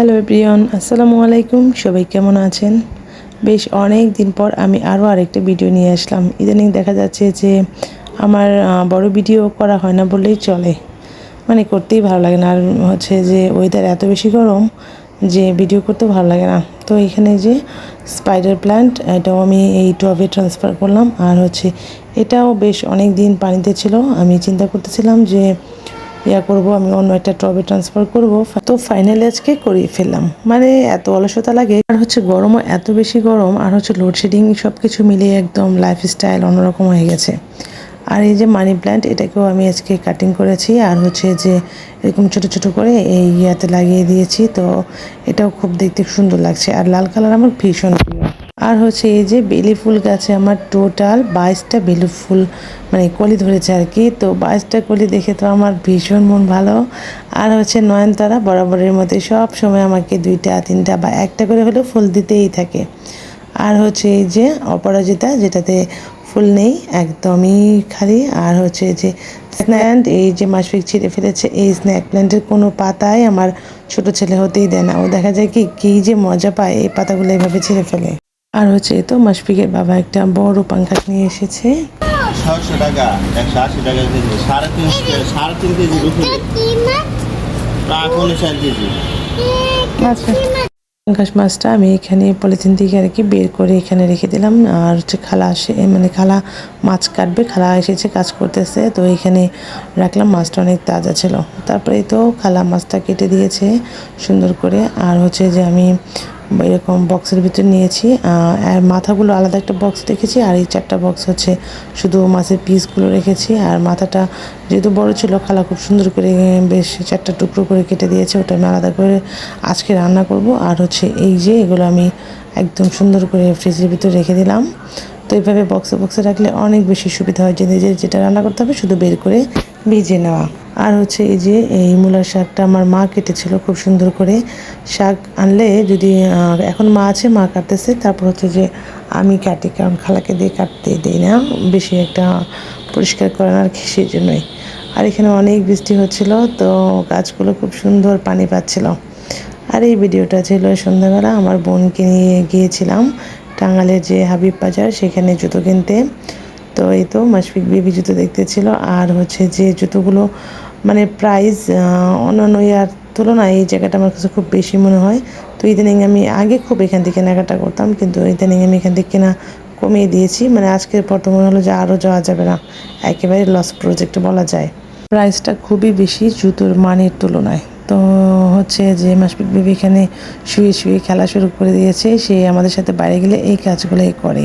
Hello প্রিয়ন আসসালামু আলাইকুম সবাই কেমন আছেন? বেশ অনেক দিন পর আমি আরও আরেকটা ভিডিও নিয়ে আসলাম। ইদানিং দেখা যাচ্ছে যে আমার বড় ভিডিও করা হয় না বললেই চলে। মানে করতেই ভালো লাগে না। আর হচ্ছে যে ওয়েদার এত বেশি গরম যে ভিডিও করতে ভালো লাগে না। তো এখানে যে স্পাইডার প্ল্যান্ট এটাও আমি এই টবে ট্রান্সফার করলাম। আর হচ্ছে এটাও বেশ অনেক দিন পানিতে ছিল। আমি চিন্তা করতেছিলাম যে ইয়া করব, আমি অন্য একটা টবে ট্রান্সফার করব। তো ফাইনালি আজকে করিয়ে ফেললাম। মানে এত অলসতা লাগে। আর হচ্ছে গরমও এত বেশি গরম, আর হচ্ছে লোডশেডিং সব কিছু মিলিয়ে একদম লাইফস্টাইল অন্যরকম হয়ে গেছে। আর এই যে মানি প্ল্যান্ট এটাকেও আমি আজকে কাটিং করেছি। আর হচ্ছে যে এরকম ছোট ছোট করে এই ইয়াতে লাগিয়ে দিয়েছি। তো এটাও খুব দেখতে সুন্দর লাগছে। আর লাল কালার আমার ভীষণ আর হচ্ছে এই যে বেলি ফুল গাছে আমার টোটাল বাইশটা বেলি ফুল মানে কলি ধরেছে আর কি। তো বাইশটা কলি দেখে তো আমার ভীষণ মন ভালো। আর হচ্ছে নয়নতারা বরাবরের মধ্যে সব সময় আমাকে দুইটা, তিনটা বা একটা করে হলেও ফুল দিতেই থাকে। আর হচ্ছে এই যে অপরাজিতা, যেটাতে ফুল নেই, একদমই খালি। আর হচ্ছে এই যে স্ন্যান্ড এই যে মাসফিক ছিঁড়ে ফেলেছে, এই স্ন্যাক প্ল্যান্টের কোনো পাতায় আমার ছোট ছেলে হতেই দেয় না। ও দেখা যায় কি, কী যে মজা পায় এই পাতাগুলো এভাবে ছিঁড়ে ফেলে। আর হচ্ছে তো মাসফিকের বাবা একটা বড় পাঙ্খাস নিয়ে এসেছে। ছয়শো টাকা একশো আশি টাকা কেজি সাড়ে তিন সাড়ে তিন কেজি রুটি প্রায় পনেরো চার কেজি। আচ্ছা। পাঙ্গাস মাছটা আমি এখানে পলিথিন থেকে আর কি বের করে এখানে রেখে দিলাম। আর হচ্ছে খালা আসে মানে খালা মাছ কাটবে খালা এসেছে কাজ করতেছে। তো এখানে রাখলাম মাছটা অনেক তাজা ছিল। তারপরে তো খালা মাছটা কেটে দিয়েছে সুন্দর করে। আর হচ্ছে যে আমি এরকম বক্সের ভিতর নিয়েছি আর মাথাগুলো আলাদা একটা বক্স রেখেছি আর এই চারটা বক্স হচ্ছে শুধু মাছের পিসগুলো রেখেছি, আর মাথাটা যেহেতু বড় ছিল, খালা খুব সুন্দর করে বেশ চারটা টুকরো করে কেটে দিয়েছে, ওটা আমি আলাদা করে আজকে রান্না করব। আর হচ্ছে এই যে এগুলো আমি একদম সুন্দর করে ফ্রিজের ভিতর রেখে দিলাম। তো এইভাবে বক্সে বক্সে রাখলে অনেক বেশি সুবিধা হয়, যে নিজের যেটা রান্না করতে হবে শুধু বের করে ভিজে নেওয়া। আর হচ্ছে এই যে এই মূলার শাকটা আমার মা কেটেছিল, খুব সুন্দর করে শাক আনলে যদি এখন মা আছে, মা কাটতেছে, তারপর হচ্ছে যে আমি কাটি, কারণ খালাকে দিয়ে কাটতে দিই না, বেশি একটা পরিষ্কার করে না আর সেই জন্যই। আর এখানে অনেক বৃষ্টি হচ্ছিল, তো গাছগুলো খুব সুন্দর পানি পাচ্ছিল। আর এই ভিডিওটা ছিল সন্ধ্যাবেলা, আমার বোনকে নিয়ে গিয়েছিলাম টাঙ্গালের যে হাবিব বাজার, সেখানে জুতো কিনতে। তো এই তো মাসফিক বেবি জুতো দেখতে ছিল আর হচ্ছে যে জুতোগুলো মানে প্রাইস অন্যান্য ইয়ার তুলনায় এই জায়গাটা আমার কাছে খুব বেশি মনে হয়। তো ইদানিং আমি আগে খুব এখান থেকে কেনাকাটা করতাম, কিন্তু ইদানিং আমি এখান থেকে কেনা কমিয়ে দিয়েছি। মানে আজকের পর তো মনে হলো যে আরও যাওয়া যাবে না। একেবারে লস প্রজেক্ট বলা যায়। প্রাইসটা খুবই বেশি জুতোর মানের তুলনায়। তো হচ্ছে যে মাসপিক বেবি এখানে শুয়ে শুয়ে খেলা শুরু করে দিয়েছে। সে আমাদের সাথে বাইরে গেলে এই কাজগুলোই করে।